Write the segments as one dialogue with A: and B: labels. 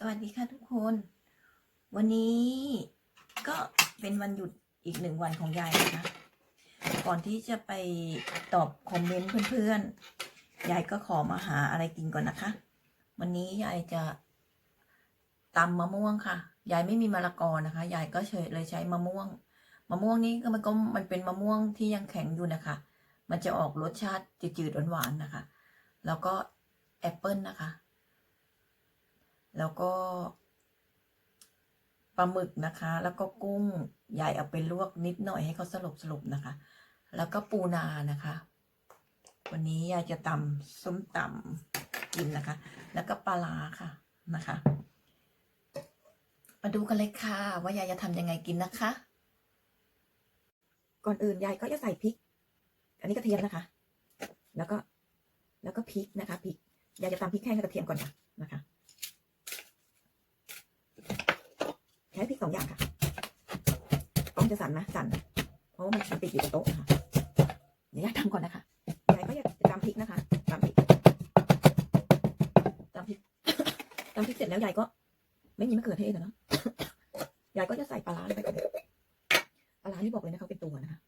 A: สวัสดีค่ะทุกคน วันนี้ก็เป็นวันหยุดอีกหนึ่งวันของยายนะคะ ก่อนที่จะไปตอบคอมเมนต์เพื่อนๆ ยายก็ขอมาหาอะไรกินก่อนนะคะ วันนี้ยายจะตำมะม่วงค่ะ ยายไม่มีมะละกอนะคะ ยายก็เฉยเลยใช้มะม่วง มะม่วงนี้ก็มันก็มันเป็นมะม่วงที่ยังแข็งอยู่นะคะ มันจะออกรสชาติจืดๆหวานๆนะคะ แล้วก็แอปเปิลนะคะ แล้วก็ปลาหมึกนะคะ แล้วก็กุ้งใหญ่เอาไปลวกนิดหน่อยให้เขาสลบสลบนะคะ แล้วก็ปูนานะคะ วันนี้ยายจะตำส้มตำกินนะคะ แล้วก็ปลาร้าค่ะนะคะ มาดูกันเลยค่ะ ว่ายายจะทำยังไงกินนะคะ ก่อนอื่นยายก็จะใส่พริก อันนี้กระเทียมนะคะ แล้วก็ แล้วก็พริกนะคะพริกยายจะตำพริกแห้งกับกระเทียมก่อนค่ะนะคะ ใช้พริกสองอย่างค่ะต้องจะสั่นนะสั่นเพราะว่ามันติดอยู่บนโต๊ะนะคะเดี๋ยวยายทำก่อนนะคะยายก็จะตำพริกนะคะตำพริกตำพริกตำพริกเสร็จแล้วยายก็ ไม่มีมะเขือเทศอะเนาะยายก็จะใส่ปลาร้าลงไปก่อนปลาร้าที่บอกเลยนะคะเป็นตัวนะคะ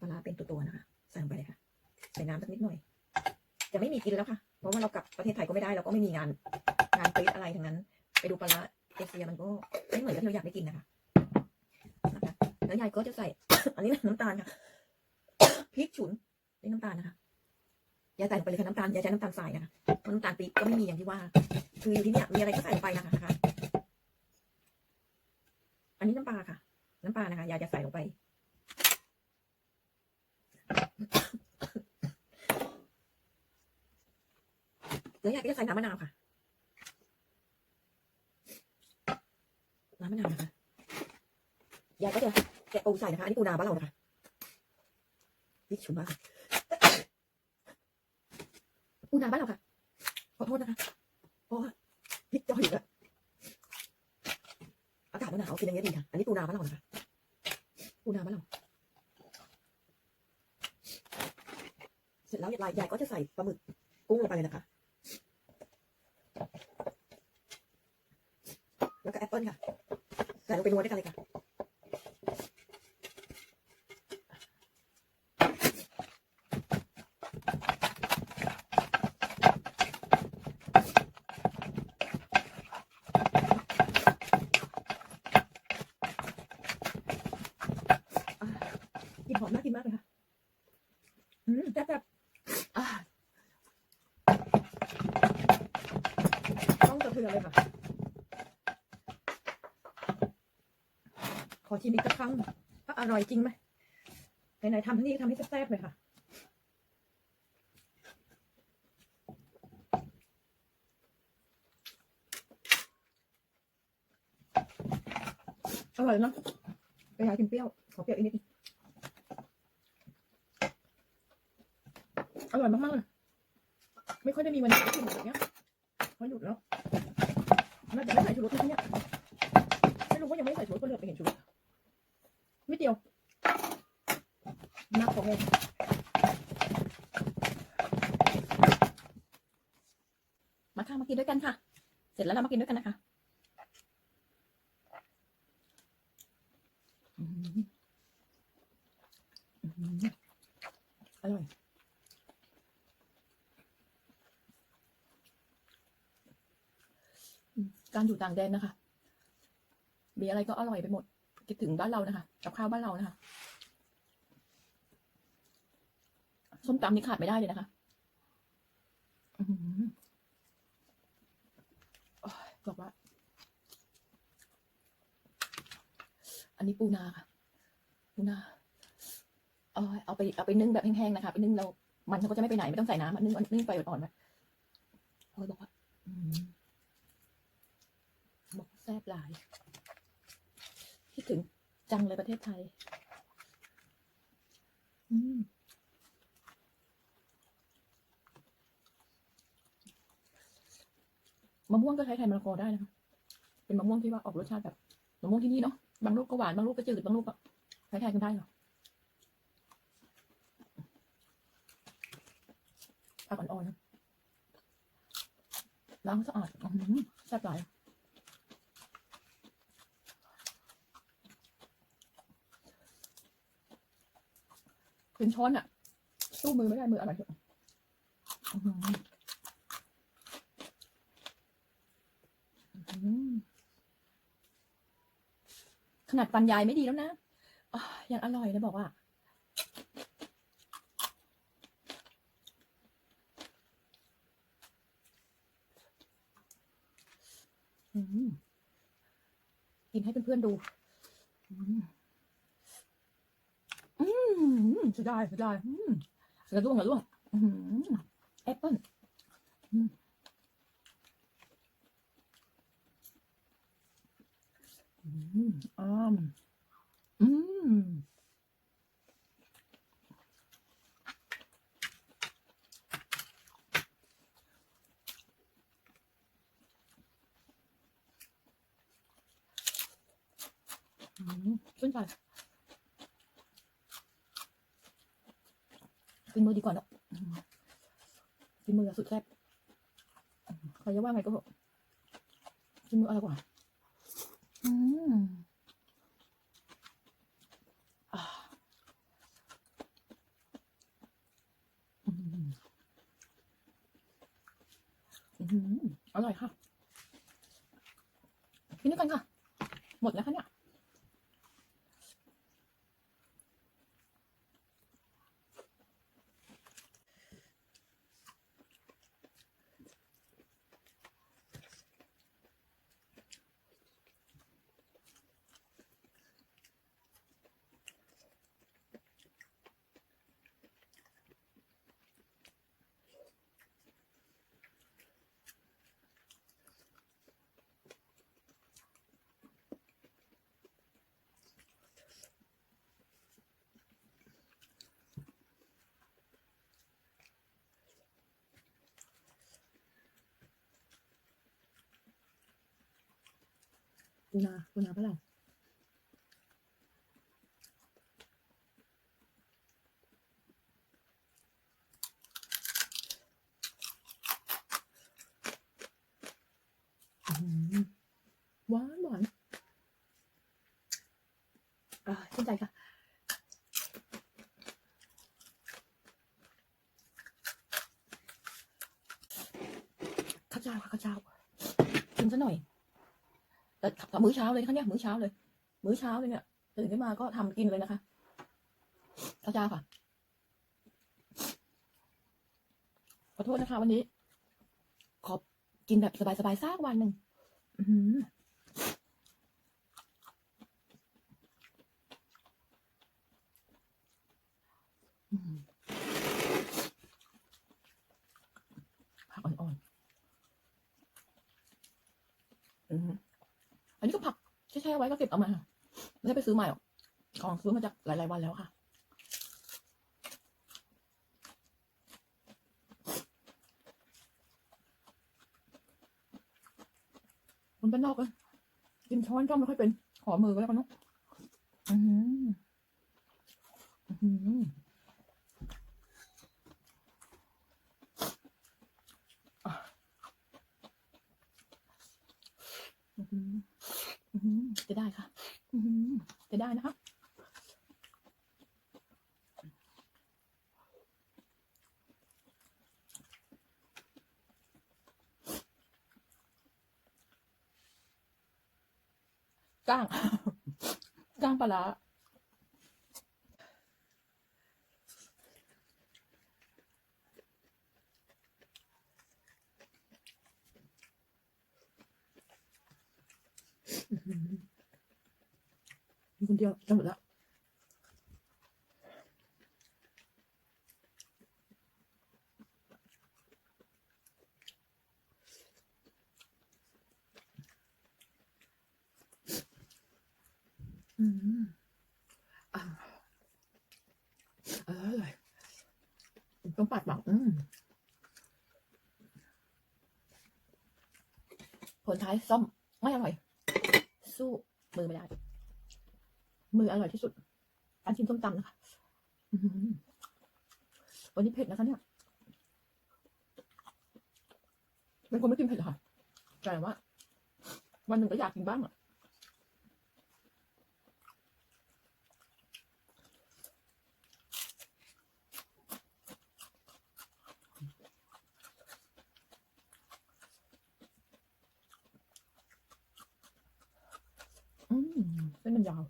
A: ปลาร้าเป็นตัวๆนะคะใส่ลงไปเลยค่ะใส่น้ำสักนิดหน่อยจะไม่มีกินแล้วค่ะ เพราะว่าเรากลับประเทศไทยก็ไม่ได้เราก็ไม่มีงาน งานติดอะไรทั้งนั้น ไปดูปลาร้า เอเชียมันก็ไม่เหมือนกับที่เราอยากได้กินนะคะนะคะแล้วยายก็จะใส่ อันนี้น้ำตาลค่ะพริกฉุนนี่น้ำตาลนะคะยายใส่ลงไปเลยค่ะน้ำตาลยายใช้น้ำตาลทรายนะคะเพราะน้ำตาลปี๊บก็ไม่มีอย่างที่ว่า คืออยู่ที่เนี่ยมีอะไรก็ใส่ลงไปนะคะนะคะอันนี้น้ำปลาค่ะ น้ำปลานะคะยายจะใส่ลงไปแล้วยายก็จะใส่น้ำมะนาวค่ะ น้ำ มะนาวนะคะยายก็จะแกะปูใส่นะคะ อันนี้ปูนาบ้านเรานะคะนี่ฉุนมากปูนาบ้านเราค่ะ ขอโทษนะคะเพราะว่าพริกจ่อยอยู่แล้วอากาศมันหนาวกินอย่างเงี้ยดีค่ะ อันนี้ปูนาบ้านเรานะคะปูนาบ้านเรา เสร็จแล้วยายยายก็จะใส่ปลาหมึกกุ้งลงไปเลยนะคะ แล้วก็แอปเปิลค่ะใส่ลงไปนวดด้วยกันเลยค่ะ กลินหอมน่ากินมากเลยค่ะ อืมแซ่บๆอ่าต้องสะเทือนเลยค่ะ ข อชิมอีกสักครั้งว่าอร่อยจริงไหมไหนๆทำที่นี่ทำให้แซ่บๆเลยค่ะ อร่อยเนอะไปหากินเปรี้ยว ขอเปรี้ยวอีกนิดอร่อยมากๆเลยไม่ค่อยได้มีวันไหนที่กินแบบเนี้ยเพราหยุดแล้วน่าจะไม่ใส่ชูรสที่เนี่ยไม่รู้ว่ายังไม่ใส่ชูรสก็เลือไปเห็นชูรส นิดเดียวนักของเองมาค่ะมากินด้วยกันค่ะ เสร็จแล้วเรามากินด้วยกันนะคะอร่อยการอยู่ต่างแดนนะคะ มีอะไรก็อร่อยไปหมด คิดถึงบ้านเรานะคะกับข้าวบ้านเรานะคะส้มตำนี่ขาดไม่ได้เลยนะคะบอกว่า อันนี้ปูนาค่ะ ปูนา เอาเอาไปเอาไปนึ่งแบบแห้งๆนะคะ ไปนึ่งเรา มันก็จะไม่ไปไหนไม่ต้องใส่น้ำอะนึ่งนึ่งไฟอ่อนๆไว้โอ้ยบอกว่าบอกแซ่บหลาย คิดถึงจังเลยประเทศไทย อืมะม่วงก็ใช้แทนมะละกอได้นะคะเป็นมะม่วงที่ว่าออกรสชาติแบบมะม่วงที่นี่เนาะ บางลูกก็หวาน บางลูกก็จืด บางลูกก็ใช้แทนกันได้เหรอผักอ่อนๆนะล้างสะอาดอื้อหือแซ่บหลาย เป็นช้อนอะสู้มือไม่ได้มืออร่อยเถอะอื้อหืออื้อหือขนาดฟันยายไม่ดีแล้วนะอะยังอร่อยเลยบอกว่าอืมกินให้เพื่อนๆดู อืม อืมสุดยอดสุดยอดอืมกระด้วงกระด้วงอืมแอปเปิ้ลอืมอืมอ้อมอืมอืมชื่นใจกินมือดีกว่าเนอะอืม กินมืออสุดแซ่บใครจะว่าไงก็กินมืออะไรกว่าอืมอ่าอืมอร่อยค่ะกินด้วยกันค่ะ หมดแล้วคะเนี่ย ปูนาปูนาเปล่าหวานหวานอ่าชื่นใจค่ะข้าวเจ้าค่ะข้าวเจ้ากินซะหน่อย แต่กับมื้อเช้าเลยนะคะเนี่ยมื้อเช้าเลย มื้อเช้าเลยเนี่ยตื่นขึ้นมาก็ทำกินเลยนะคะข้าวเจ้าค่ะขอโทษนะคะ วันนี้ ขอกินแบบสบายๆสักวันหนึ่งอือหือผักอ่อนๆอือหืออันนี้ก็ผักแช่ๆ ไว้ก็เก็บเอามาไม่ได้ไปซื้อใหม่หรอกของซื้อมาจากหลาย ๆ วันแล้วค่ะคนบ้านนอกเลยกินช้อนก็ไม่ค่อยเป็น ขอมือก็แล้วกันเนาะอือหืออือหื จะได้ค่ะจะได้นะคะก้างก้างปลาร้าอื้อหือ มีคนเดียวจะหมดแล้วอืมอ่าอร่อยต้องปัดบักอืมผลท้ายส้มไม่อร่อย สู้มือไม่ได้ มืออร่อยที่สุดการชิมส้มตำนะคะวันนี้เผ็ดนะคะเนี่ยเป็นคนไม่กินเผ็ดเหรอค่ะแต่ว่า วันหนึ่งก็อยากกินบ้างอะ อืมเส้นมันยาว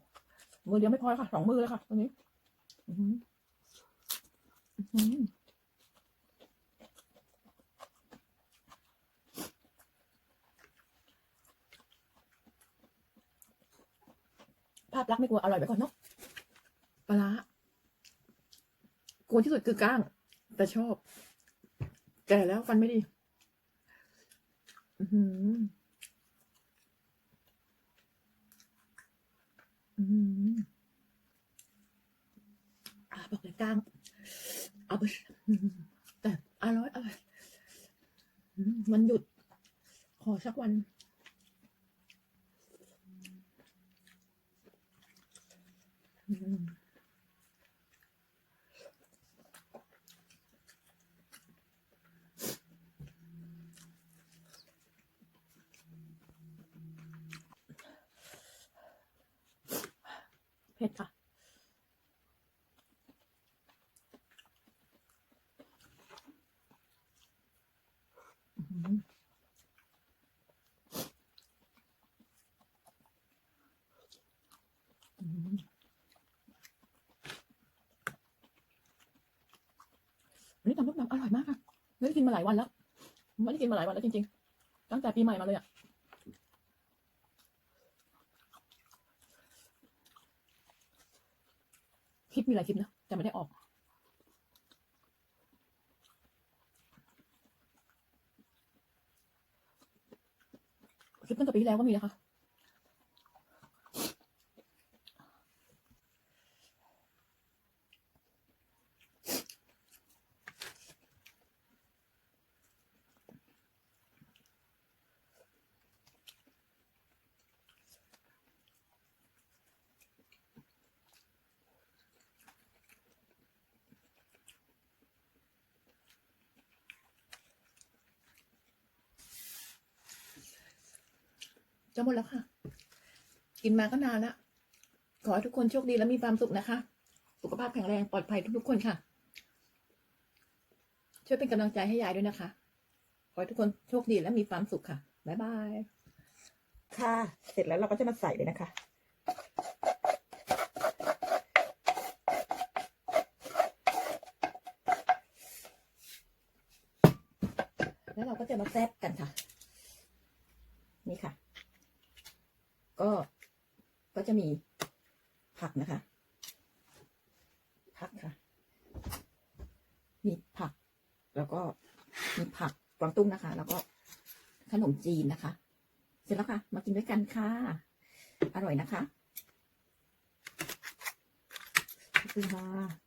A: มือเดียวไม่พอค่ะสองมือเลยค่ะตรงนี้ภาพลักษณ์ไม่กลัวอร่อยไปก่อนเนาะปลาร้ากลัวที่สุดคือก้าง แต่ชอบ แก่แล้วฟันไม่ดี อือหือมอ่าบอ กลางเอาไปแต่อร่อยอร่อยมันหยุด ขอสักวัน เผ็ดค่ะ อืมอืมอันนี้ตำลูกน้ำอร่อยมากค่ะ ไม่ได้กินมาหลายวันแล้วไม่ได้กินมาหลายวันแล้วจริงๆ ตั้งแต่ปีใหม่มาเลยอะคลิปมีหลายคลิปนะ แต่ไม่ได้ออก คลิปตั้งแต่ปีที่แล้วก็มีนะคะ จะหมดแล้วค่ะ กินมาก็นานแล้วขอให้ทุกคนโชคดีและมีความสุขนะคะ สุขภาพแข็งแรงปลอดภัยทุกๆคนค่ะ ช่วยเป็นกำลังใจให้ยายด้วยนะคะ ขอให้ทุกคนโชคดีและมีความสุขค่ะ บ๊ายบาย
B: ค่ะ เสร็จแล้วเราก็จะมาใส่เลยนะคะแล้วเราก็จะมาแซบกันค่ะ นี่ค่ะ ก็ก็จะมีผักนะคะ ผักค่ะ มีผัก แล้วก็มีผักกวางตุ้งนะคะ แล้วก็ขนมจีนนะคะ เสร็จแล้วค่ะ มากินด้วยกันค่ะ อร่อยนะคะขอบคุณค่ะ